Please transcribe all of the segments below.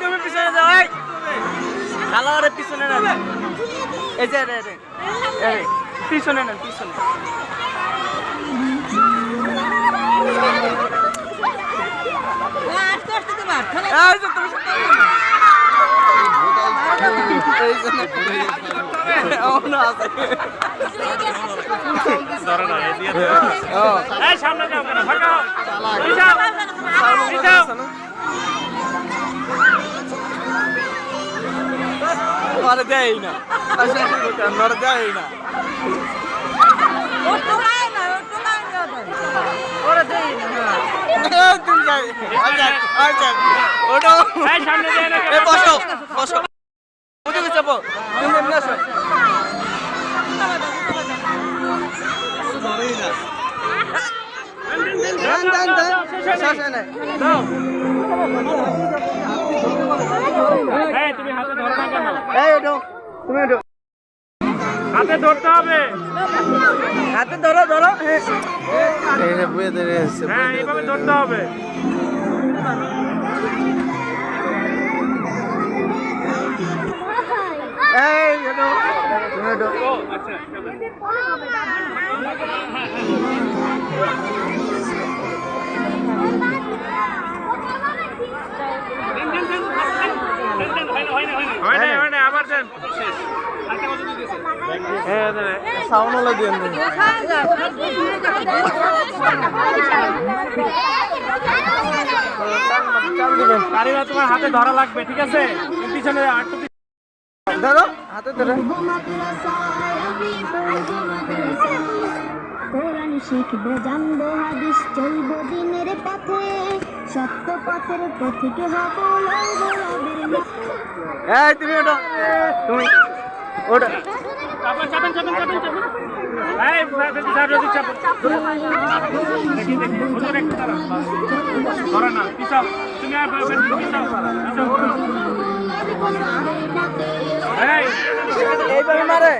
তুমি পিছনে যাও খালারে পিছনে নেন এই যে রে রে পিছনে পিছনে এই যে না। অন্য আছে ধরো না, এই দিয়ে দাও। ও এই সামনে যাও কেন? ফাঁকা হও। পিছাও। পিছাও। মারে দেয় না মারে দেয় না ওটা সামনে? বসো চাপো তুমি এমনি আসো হাতে ধরতে হবে। হাতে ধরো ধরো। হ্যাঁ এইভাবে ধরতে হবে। হয় না হয় না আবার দেন। হ্যাঁ সাউন্ড হলো তোমার হাতে ধরা লাগবে ঠিক আছে? পিছনে আটটু ধরো হাতে ধরে। কোরআন শিখব জানব হাদিস চলবো দিনের পথে সত্য পথের পথিকে হব এই তুমি ওঠো তুমি ওঠো চাপেন। চাপেন চাপেন চাপেন চাপেন তুমি এইভাবে মারে।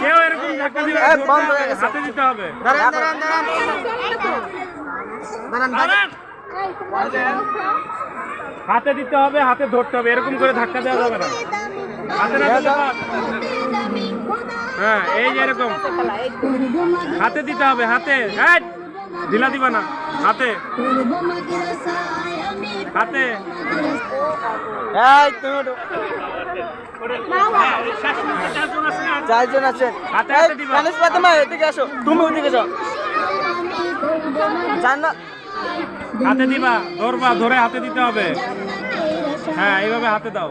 কেউ এরকম ধাক্কা দিলে হয়ে। হাতে দিতে হবে। দাঁড়ান দাঁড়ান দাঁড়ান। দাঁড়ান দাঁড়ান। হাতে দিতে হবে হাতে ধরতে হবে। এরকম করে ধাক্কা দেওয়া যাবে না। হাতে না দিলে হ্যাঁ এই যে এরকম। হাতে দিতে হবে হাতে। ঢিলা দিবা না। হাতে। হাতে। এই তুমি চারজন আছেন হাতে এই হাতে দিবা। মানুষ এদিকে আসো। তুমি ওদিকে যাও। জান না। হাতে দিবা ধরবা ধরে হাতে দিতে হবে। হ্যাঁ এইভাবে হাতে দাও।